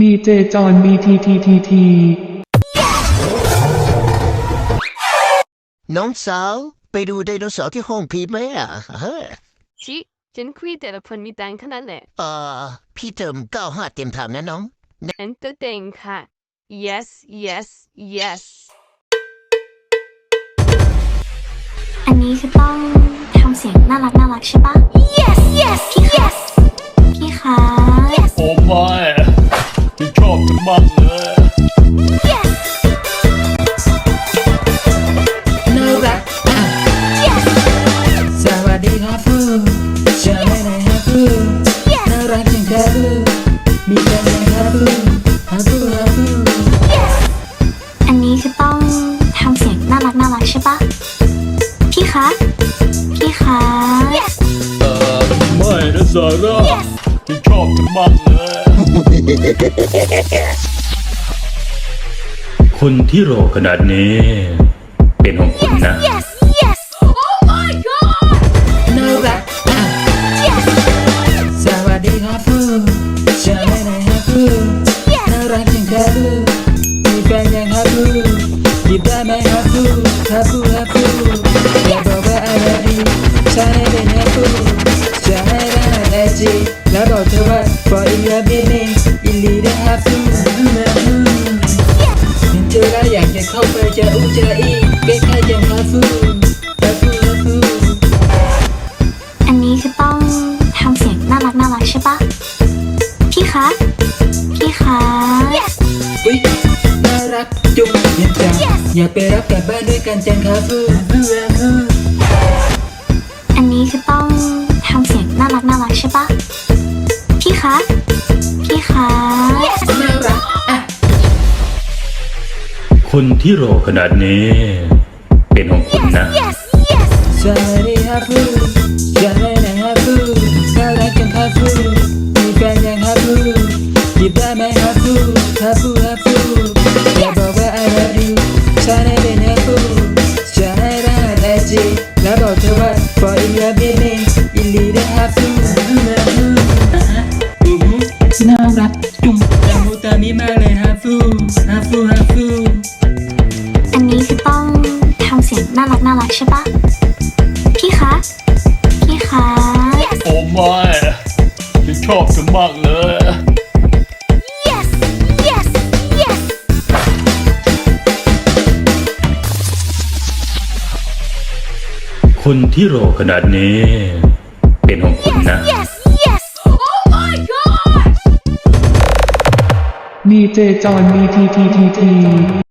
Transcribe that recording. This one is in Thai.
ดีเจจอนบีทีทีทีทีน้องสาว ไปดูไดโนเสาร์ที่ห้องพี่ไหมอะเฮ้ยชิฉันคุยแต่ละคนมีตังค์ขนาดแหละเอ่อพี่เติมเก้าห้าเต็มถามนะน้อง ฉันตัวเต็งค่ะ yes yes yes อันนี้คือต้องทำเสียงน่ารักน่ารักใช่ปะ yes yes พี่ yes พี่คะ มากเลย น่ารักอะสวัสดีครับฟูจะไม่ไหนครับฟูน่ารักจังครับฟูมีแฟนยังครับฟูครับฟูครับฟูอันนี้คือต้องทำเสียงน่ารักน่ารักใช่ปะพี่คะ พี่คะ เออไม่นะซาร่าที่ ชอบจะมากเลยคนที่รอขนาดนี้ เป็นของคุณนะ เธอแล้วอยากจะเข้าไปจะอู้จะอีใกล้ๆจะครับฟูครับฟูครับฟูอันนี้คือต้องทำเสียงน่ารักน่ารักใช่ปะพี่คะ พี่คะอุ๊ยน่ารักจุงเย็นจังอยากไปรับกลับบ้านด้วยกันจังครับฟูอันนี้คือต้องทำเสียงน่ารักน่ารักใช่ปะพี่คะ พี่คะ คนที่รอขนาดนี้ เป็นของคุณนะ สวัสดีครับฟูจะไปไหนครับฟูน่ารักจังครับฟูมีแฟนยังครับฟูจีบได้ไหมครับฟูครับฟูครับฟูอย่าบอกว่า I love you ฉันให้เป็นครับฟูจะให้รหัสไอจีแล้วบอกเธอว่า for in love with me อินลีได้ครับฟูอือหือน่ารักจุงตามูตามิมากเลยครับฟูครับฟูครับ ใช่ปะพี่คะ พี่คะ โอ้ไม่ที่ชอบจะมากเลย yes yes yes คนที่รอขนาดนี้ เป็นของคุณนะ yes yes ดีเจจอนบีทีทีทีที